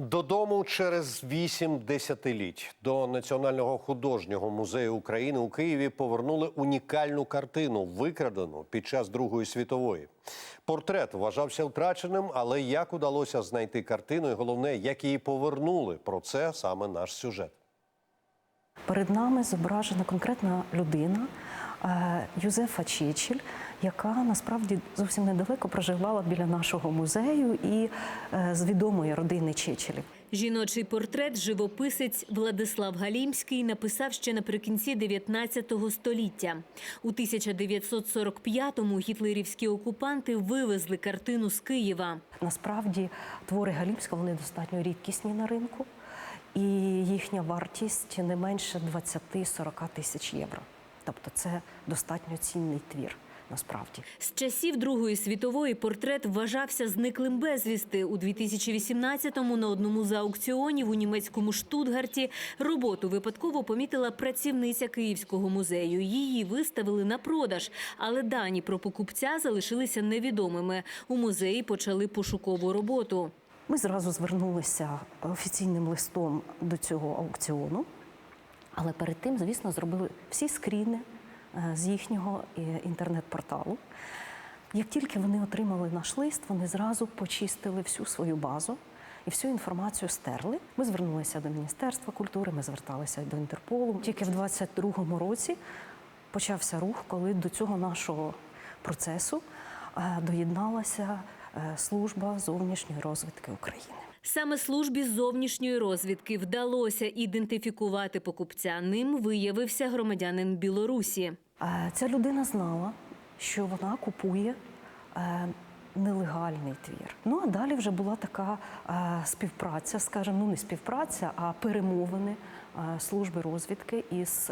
Додому через вісім десятиліть до Національного художнього музею України у Києві повернули унікальну картину, викрадену під час Другої світової. Портрет вважався втраченим, але як удалося знайти картину, і головне, як її повернули. Про це саме наш сюжет. Перед нами зображена конкретна людина Юзефа Чечіль, яка насправді зовсім недалеко проживала біля нашого музею і е, з відомої родини Чечелів. Жіночий портрет живописець Владислав Галімський написав ще наприкінці 19 століття. У 1945-му гітлерівські окупанти вивезли картину з Києва. Насправді твори Галімського вони достатньо рідкісні на ринку, і їхня вартість не менше 20-40 тисяч євро. Тобто це достатньо цінний твір. Насправді З часів Другої світової портрет вважався зниклим безвісти. У 2018-му на одному з аукціонів у німецькому Штутгарті роботу випадково помітила працівниця Київського музею. Її виставили на продаж, але дані про покупця залишилися невідомими. У музеї почали пошукову роботу. Ми зразу звернулися офіційним листом до цього аукціону, але перед тим, звісно, зробили всі скріни е, з їхнього е, інтернет-порталу. Як тільки вони отримали наш лист, вони зразу почистили всю свою базу і всю інформацію стерли. Ми звернулися до Міністерства культури, ми зверталися до Інтерполу. Тільки в 22-му році почався рух, коли до цього нашого процесу е, доєдналася служба зовнішньої розвідки України. Саме службі зовнішньої розвідки вдалося ідентифікувати покупця. Ним виявився громадянин Білорусі. Е, Ця людина знала, що вона купує е, нелегальний твір. Ну а далі вже була така е, співпраця, скажімо, ну не співпраця, а перемовини служби розвідки із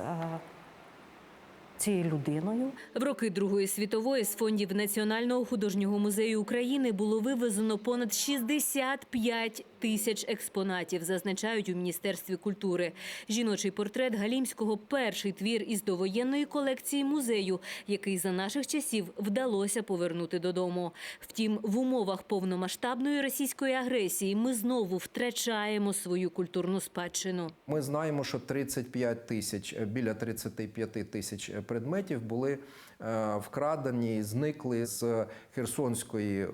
цією людиною. В роки Другої світової з фондів Національного художнього музею України було вивезено понад 65 тисяч експонатів, зазначають у міністерстві культури. Жіночий портрет Галімського перший твір із довоєнної колекції музею, який за наших часів вдалося повернути додому. Втім, в умовах повномасштабної російської агресії ми знову втрачаємо свою культурну спадщину. Ми знаємо, що 35 тисяч біля 35 тисяч предметів були е, вкрадені, зникли з Херсонської е,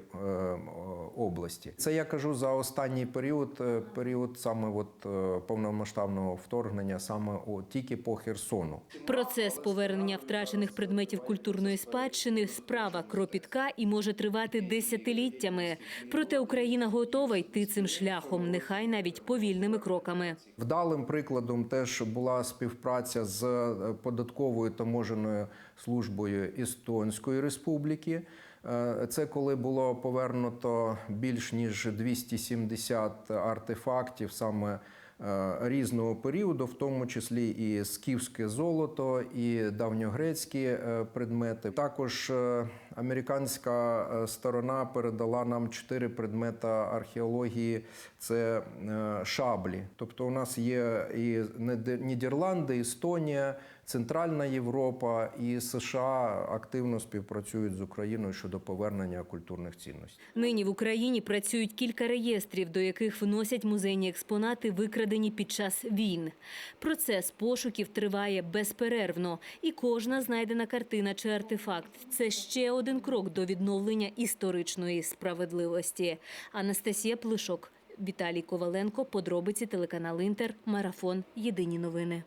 області. Це я кажу за останній період, е, період саме от повномасштабного вторгнення, саме о, тільки по Херсону. Процес повернення втрачених предметів культурної спадщини справа кропітка і може тривати десятиліттями. Проте Україна готова йти цим шляхом, нехай навіть повільними кроками. Вдалим прикладом теж була співпраця з податковою таможеною службою Естонської республіки. Е, Це коли було повернуто більш ніж 270 артефактів саме е, різного періоду, в тому числі і скіфське золото, і давньогрецькі е, предмети. Також американська е, сторона передала нам чотири предмета археології. Це е, шаблі. Тобто, у нас є і Нідерланди, Естонія, Центральна Європа і США активно співпрацюють з Україною щодо повернення культурних цінностей. Нині в Україні працюють кілька реєстрів, до яких вносять музейні експонати, викрадені під час війн. Процес пошуків триває безперервно, і кожна знайдена картина чи артефакт це ще один крок до відновлення історичної справедливості. Анастасія Плишок, Віталій Коваленко, подробиці телеканал Інтер, марафон. Єдині новини.